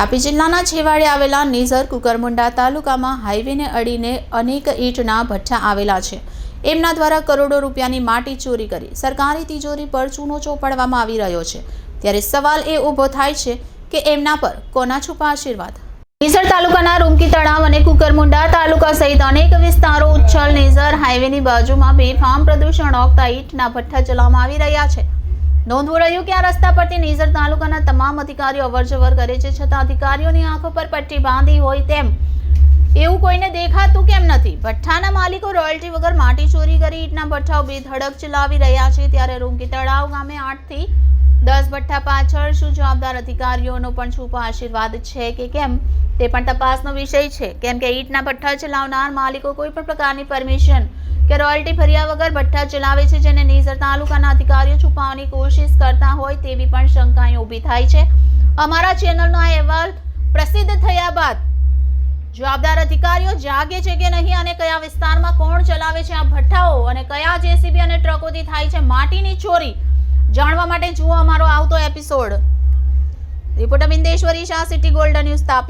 તાપી જિલ્લાના છેવાડે આવેલા નિઝર કુકરમુંડા તાલુકામાં હાઈવેને અડીને અનેક ઈંટના ભઠ્ઠા આવેલા છે. એમના દ્વારા કરોડો રૂપિયાની માટી ચોરી કરી સરકારી તિજોરી પર ચૂનો ચોપડવામાં આવી રહ્યો છે. ત્યારે સવાલ એ ઊભો થાય છે કે એમના પર કોના છુપા આશીર્વાદ? નિઝર તાલુકાના રૂમકી તળાવ અને કુકરમુંડા તાલુકા સહિત અનેક વિસ્તારો ઉચ્છલ નિઝર હાઈવેની બાજુમાં બેફામ પ્રદૂષણ ઓગતા ઈંટના ભઠ્ઠા ચલાવવામાં આવી રહ્યા છે. નોંધવું રહ્યું કે આ રસ્તા પરથી નિઝર તાલુકાના તમામ અધિકારીઓ અવરજવર કરે છે, છતાં અધિકારીઓની આંખો પર પટ્ટી બાંધી હોય તેમ એવું કોઈને દેખાતું કેમ નથી? ભઠ્ઠાના માલિકો રોયલ્ટી વગર માટી ચોરી કરી ઈટના ભઠ્ઠાઓ બેધડક ચલાવી રહ્યા છે, ત્યારે રૂંગી તળાવ ગામે આઠથી દસ ભઠ્ઠા પાછળ શું જવાબદાર અધિકારીઓનો પણ છૂપો આશીર્વાદ છે કે કેમ? તે પણ તપાસનો વિષય છે. કેમ કે ઈટના ભઠ્ઠા ચલાવનાર માલિકો કોઈ પણ પ્રકારની પરમિશન કે રોયલ્ટી ફર્યા વગર ભઠ્ઠા ચલાવે છે, જેને નીઝર તાલુકાના અધિકારીઓ છુપાવવાની કોશિશ કરતા હોય તેવી પણ શંકાઓ ઊભી થાય છે. અમારા ચેનલનો આ અહેવાલ પ્રસિદ્ધ થયા બાદ જવાબદાર અધિકારીઓ જાગે છે કે નહીં અને કયા વિસ્તારમાં કોણ ચલાવે છે, આ ભઠ્ઠાઓ અને કયા જેસીબી અને ટ્રકોથી થાય છે માટીની ચોરી જાણવા માટે જુઓ અમારો આવતો episode. Reporter Bindeshwari Shah, city golden news Tapi.